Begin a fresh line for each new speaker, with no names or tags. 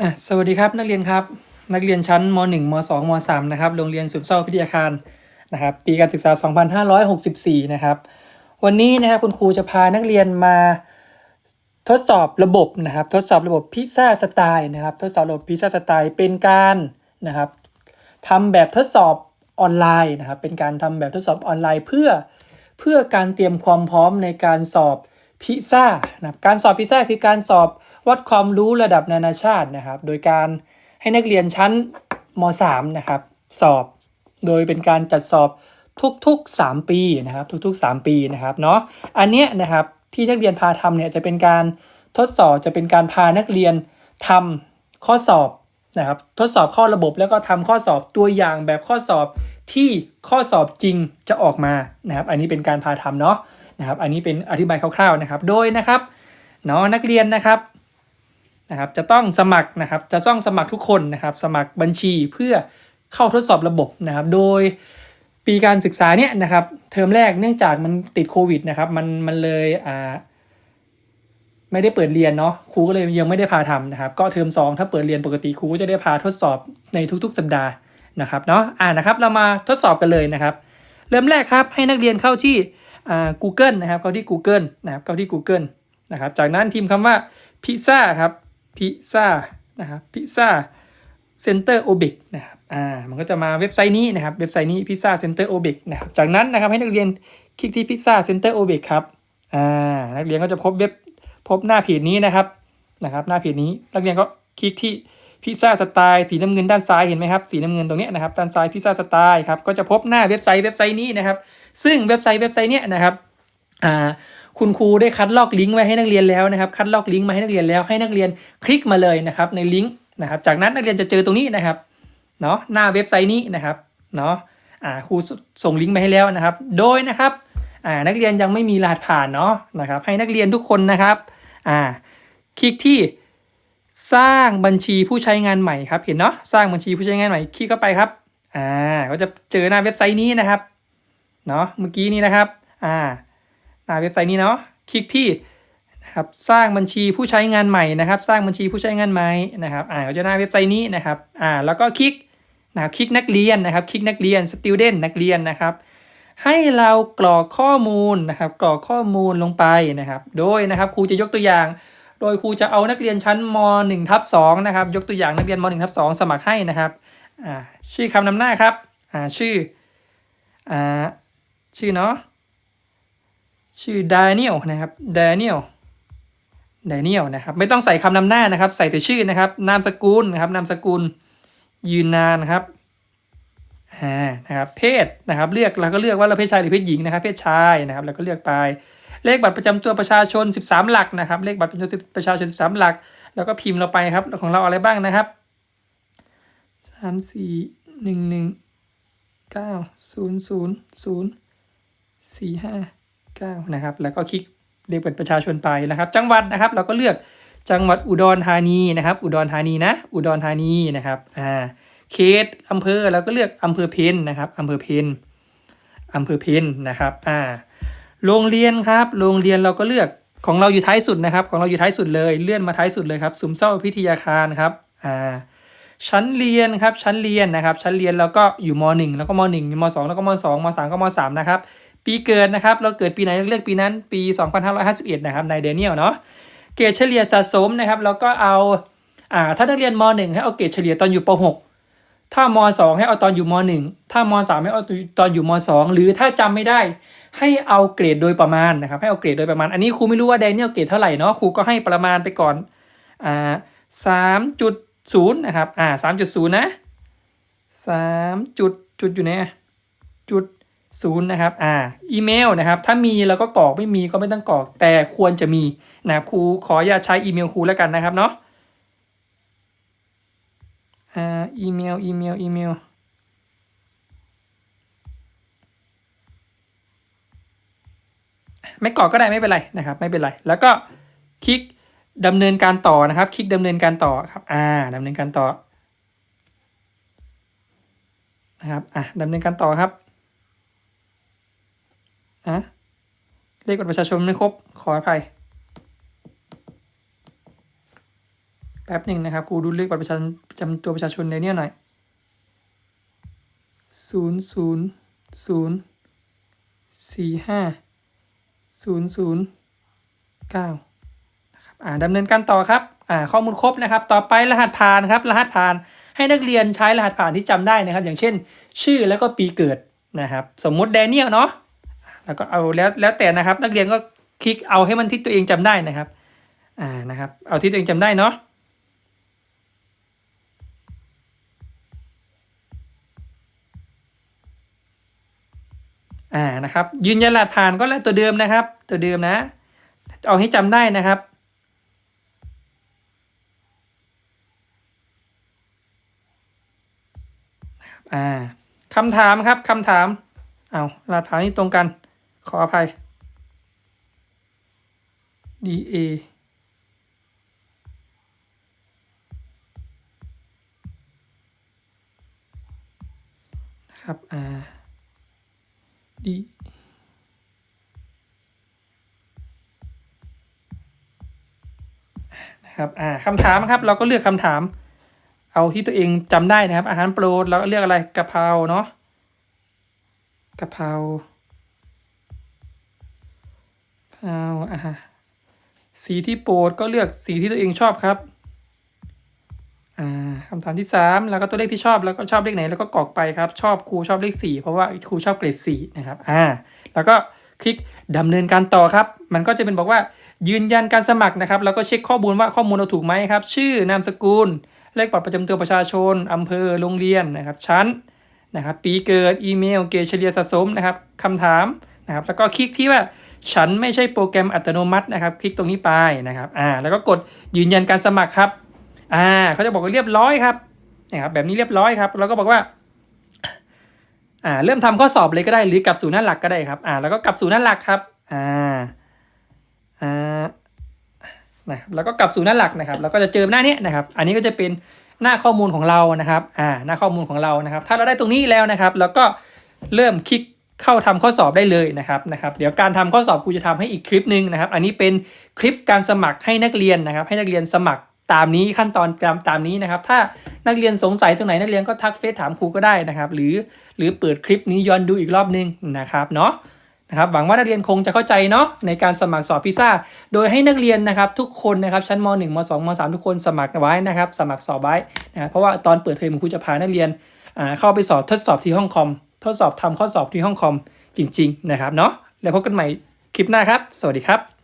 อะสวัสดีครับนักเรียนครับ นักเรียนชั้นม .1 ม .2 ม .3 นะครับโรงเรียนสุมเศร้าพิทยาคารนะครับ ปีการศึกษา 2564 นะครับ วันนี้นะครับคุณครูจะพานักเรียนมาทดสอบระบบนะครับ ทดสอบระบบพิซซ่าสไตล์นะครับ ทดสอบระบบพิซซ่าสไตล์เป็นการนะครับทำแบบทดสอบออนไลน์นะครับ เป็นการทำแบบทดสอบออนไลน์เพื่อเพื่อการเตรียมความพร้อมในการสอบ พิซซ่านะครับการสอบพิซซ่าคือการสอบวัดความรู้ระดับนานาชาตินะครับ โดยการให้นักเรียนชั้นม .3 นะครับสอบ โดยเป็นการจัดสอบทุกๆ 3 ปีนะครับ ทุก ๆ 3 ปีนะครับเนาะอันเนี้ยนะครับที่นักเรียนพาทำเนี่ยจะเป็นการทดสอบจะเป็นการพานักเรียนทำข้อสอบนะครับทดสอบข้อระบบแล้วก็ทำข้อสอบตัวอย่างแบบข้อสอบที่ข้อสอบจริงจะออกมานะครับ อันนี้เป็นการพาทำเนาะ นะครับอันนี้เป็นอธิบายคร่าวๆนะครับ โดยนะครับเนาะนักเรียนนะครับนะครับ จะต้องสมัครนะครับจะต้องสมัครทุกคนนะครับ สมัครบัญชีเพื่อเข้าทดสอบระบบนะครับ โดยปีการศึกษาเนี่ยนะครับเทอมแรกเนื่องจากมันติดโควิดนะครับมันมันเลยอ่าไม่ได้เปิดเรียนเนาะครูก็เลยยังไม่ได้พาทำนะครับ ก็เทอม2ถ้าเปิดเรียนปกติครูก็จะได้พาทดสอบในทุกๆ สัปดาห์นะครับเนาะอ่านะครับเรามาทดสอบกันเลยนะครับ เริ่มแรกครับให้นักเรียนเข้าที่ Google นะครับเข้าที่ Google นะครับเข้าที่ Google นะครับจากนั้นพิมพ์คำว่าพิซซ่าครับพิซซ่านะครับพิซซ่าเซ็นเตอร์โอเบกนะครับอ่ามันก็จะมาเว็บไซต์นี้นะครับเว็บไซต์นี้พิซซ่าเซ็นเตอร์โอเบกนะครับจากนั้นนะครับให้นักเรียนคลิกที่พิซซ่าเซ็นเตอร์โอเบกครับอ่านักเรียนก็จะพบเว็บพบหน้าเพจนี้นะครับนะครับหน้าเพจนี้นักเรียนก็คลิกที่ พิซซ่าสไตล์สีน้ำเงินด้านซ้ายเห็นไหมครับสีน้ำเงินตรงนี้นะครับด้านซ้ายพิซซ่าสไตล์ครับก็จะพบหน้าเว็บไซต์เว็บไซต์นี้นะครับซึ่งเว็บไซต์เว็บไซต์เนี้ยนะครับอ่าคุณครูได้คัดลอกลิงก์ไว้ให้นักเรียนแล้วนะครับคัดลอกลิงก์มาให้นักเรียนแล้วให้นักเรียนคลิกมาเลยนะครับในลิงก์นะครับจากนั้นนักเรียนจะเจอตรงนี้นะครับเนาะหน้าเว็บไซต์นี้นะครับเนาะอ่าครูส่งลิงก์มาให้แล้วนะครับ โดยนะครับอ่านักเรียนยังไม่มีรหัสผ่านเนาะนะครับให้นักเรียนทุกคนนะครับอ่าคลิกที่ สร้างบัญชีผู้ใช้งานใหม่ครับ เห็นเนาะสร้างบัญชีผู้ใช้งานใหม่คลิกเข้าไปครับอ่าก็จะเจอหน้าเว็บไซต์นี้นะครับเนาะเมื่อกี้นี้นะครับอ่าหน้าเว็บไซต์นี้เนาะคลิกที่นะครับสร้างบัญชีผู้ใช้งานใหม่นะครับ สร้างบัญชีผู้ใช้งานใหม่นะครับอ่าก็จะหน้าเว็บไซต์นี้นะครับอ่าแล้วก็คลิกนะครับคลิกนักเรียนนะครับคลิกนักเรียน student นักเรียนนะครับ ให้เรากรอกข้อมูลนะครับกรอกข้อมูลลงไปนะครับ โดยนะครับครูจะยกตัวอย่าง โดยครูจะเอานักเรียนชั้นม .1 ทับ2นะครับ ยกตัวอย่างนักเรียนม .1 ทับ2สมัครให้นะครับชื่อคำนำหน้าครับชื่ออชื่อเนาะชื่อ Daniel นะครับ Daniel Daniel นะครับ ไม่ต้องใส่คำนำหน้านะครับ ใส่แต่ชื่อนะครับ นามสกุลนะครับ นามสกุล ยืนนานนะครับนะครับ เพศนะครับ เลือกเราก็เลือกว่าเราเพศชายหรือเพศหญิงนะครับ เพศชายนะครับ แล้วก็เลือกไป เลขบัตรประจำตัวประชาชน 13 หลักนะครับ เลขบัตรประจำตัวประชาชน 13 หลัก แล้วก็พิมพ์เราไปครับของเราอะไรบ้างนะครับ 3 4 1 1 9 0 0 0 4 5 9นะครับ แล้วก็คลิกเลขบัตรประชาชนไปนะครับ จังหวัดนะครับ เราก็เลือกจังหวัดอุดรธานีนะครับ อุดรธานีนะ อุดรธานีนะครับอ่าเขตอำเภอเราก็เลือกอำเภอเพนนะครับอำเภอเพนอำเภอเพนนะครับอ่า โรงเรียนครับ โรงเรียนเราก็เลือกของเราอยู่ท้ายสุดนะครับ ของเราอยู่ท้ายสุดเลยเลื่อนมาท้ายสุดเลยครับสุมเศร้าพิทยาคารครับอ่าชั้นเรียนครับชั้นเรียนนะครับ ชั้นเรียนเราก็อยู่ม .1 แล้วก็ม .1 ม 2 แล้วก็ม 2 ม 3 ก็ม 3 นะครับปีเกิดนะครับ เราเกิดปีไหนเลือกปีนั้นปี 2551 นะครับนายเดเนียลเนาะเกรดเฉลี่ยสะสมนะครับเราก็เอาอ่าถ้านักเรียนม .1 ให้เอาเกรดเฉลี่ยตอนอยู่ป .6 ถ้ามสองให้เอาตอนอยู่มหนึ่งถ้ามสามให้เอาตอนอยู่มสองหรือถ้าจำไม่ได้ ให้เอาเกรดโดยประมาณนะครับ ให้เอาเกรดโดยประมาณ อันนี้ครูไม่รู้ว่าแดเนียลเกรดเท่าไหร่เนาะครูก็ให้ประมาณไปก่อนอ่าสามจุดศูนย์นะครับอ่าสามจุดศูนย์นะสามจุดจุดอยู่เนี่ยจุดศูนย์นะครับ อ่า อีเมลนะครับ ถ้ามีเราก็กรอก ไม่มีก็ไม่ต้องกรอก แต่ควรจะมีนะครูขออย่าใช้อีเมลครูแล้วกันนะครับเนาะ อ่าอีเมลอีเมลอีเมลไม่กรอกก็ได้ไม่เป็นไรนะครับไม่เป็นไร แล้วก็คลิกดำเนินการต่อนะครับ คลิกดำเนินการต่อครับอ่าดำเนินการต่อนะครับอะดำเนินการต่อครับอะเลขบัตรประชาชนไม่ครบขออภัย แป๊บหนึ่งนะครับครูดูเลขบัตรประชาชนจำตัวประชาชนในเนี่ยหน่อยศูนย์ศูนย์ศูนย์สี่ห้าศูนย์ศูนย์เก้านะครับอ่าดำเนินการต่อครับอ่าข้อมูลครบนะครับ ต่อไปรหัสผ่านครับ รหัสผ่านให้นักเรียนใช้รหัสผ่านที่จำได้นะครับ อย่างเช่น ชื่อแล้วก็ปีเกิดนะครับ สมมุติแดเนียลเนาะแล้วก็เอาแล้วแล้วแต่นะครับ นักเรียนก็คลิกเอาให้มันที่ตัวเองจำได้นะครับอ่านะครับ เอาที่ตัวเองจำได้เนาะ อ่านะครับ ยืนยันรหัสผ่านก็แล้วตัวเดิมนะครับ ตัวเดิมนะ เอาให้จำได้นะครับ อ่าคำถามครับคำถาม เอารหัสผ่านนี่ตรงกัน ขออภัย D A นะครับ อ่า D นะครับอ่าคำถามครับ เราก็เลือกคำถาม เอาที่ตัวเองจำได้นะครับ อาหารโปรดเราก็เลือกอะไรกะเพราเนาะกะเพราเอาอ่าสีที่โปรดก็เลือกสีที่ตัวเองชอบครับ คำถามที่สามแล้วก็ตัวเลขที่ชอบแล้วก็ชอบเลขไหนแล้วก็กรอกไปครับ ชอบครูชอบเลขสี่เพราะว่าครูชอบเกรดสี่นะครับอ่าแล้วก็คลิกดำเนินการต่อครับ มันก็จะเป็นบอกว่ายืนยันการสมัครนะครับ แล้วก็เช็คข้อมูลว่าข้อมูลเราถูกไหมครับ ชื่อนามสกุล เลขบัตรประจำตัวประชาชนอำเภอโรงเรียนนะครับชั้นนะครับปีเกิดอีเมลเกรดเฉลี่ยสะสมนะครับคำถามนะครับแล้วก็คลิกที่ว่าฉันไม่ใช่โปรแกรมอัตโนมัตินะครับ คลิกตรงนี้ไปนะครับอ่าแล้วก็กดยืนยันการสมัครครับ อ่าเขาจะบอกว่าเรียบร้อยครับนะครับแบบนี้เรียบร้อยครับแล้วก็บอกว่าอ่าเริ่มทำข้อสอบเลยก็ได้หรือกลับสู่หน้าหลักก็ได้ครับอ่าแล้วก็กลับสู่หน้าหลักครับอ่าอ่านะครับแล้วก็กลับสู่หน้าหลักนะครับแล้วก็จะเจอหน้านี้นะครับ อันนี้ก็จะเป็นหน้าข้อมูลของเรานะครับอ่าหน้าข้อมูลของเรานะครับ ถ้าเราได้ตรงนี้แล้วนะครับ แล้วก็เริ่มคลิกเข้าทำข้อสอบได้เลยนะครับนะครับ เดี๋ยวการทำข้อสอบครูจะทำให้อีกคลิปหนึ่งนะครับ อันนี้เป็นคลิปการสมัครให้นักเรียนนะครับ ให้นักเรียนสมัคร ตามนี้ขั้นตอนตามตามนี้นะครับ ถ้านักเรียนสงสัยตรงไหนนักเรียนก็ทักเฟซถามครูก็ได้นะครับ หรือหรือเปิดคลิปนี้ย้อนดูอีกรอบนึงนะครับเนาะนะครับหวังว่านักเรียนคงจะเข้าใจเนาะในการสมัครสอบพิซซ่า โดยให้นักเรียนนะครับทุกคนนะครับชั้นม .1 ม .2 ม .3 ทุกคนสมัครไว้นะครับ สมัครสอบไว้นะครับเพราะว่าตอนเปิดเทอมครูจะพานักเรียนอ่าเข้าไปสอบทดสอบที่ห้องคอม ทดสอบทำข้อสอบที่ห้องคอมจริง ๆ นะครับเนาะแล้วพบกันใหม่คลิปหน้าครับ สวัสดีครับ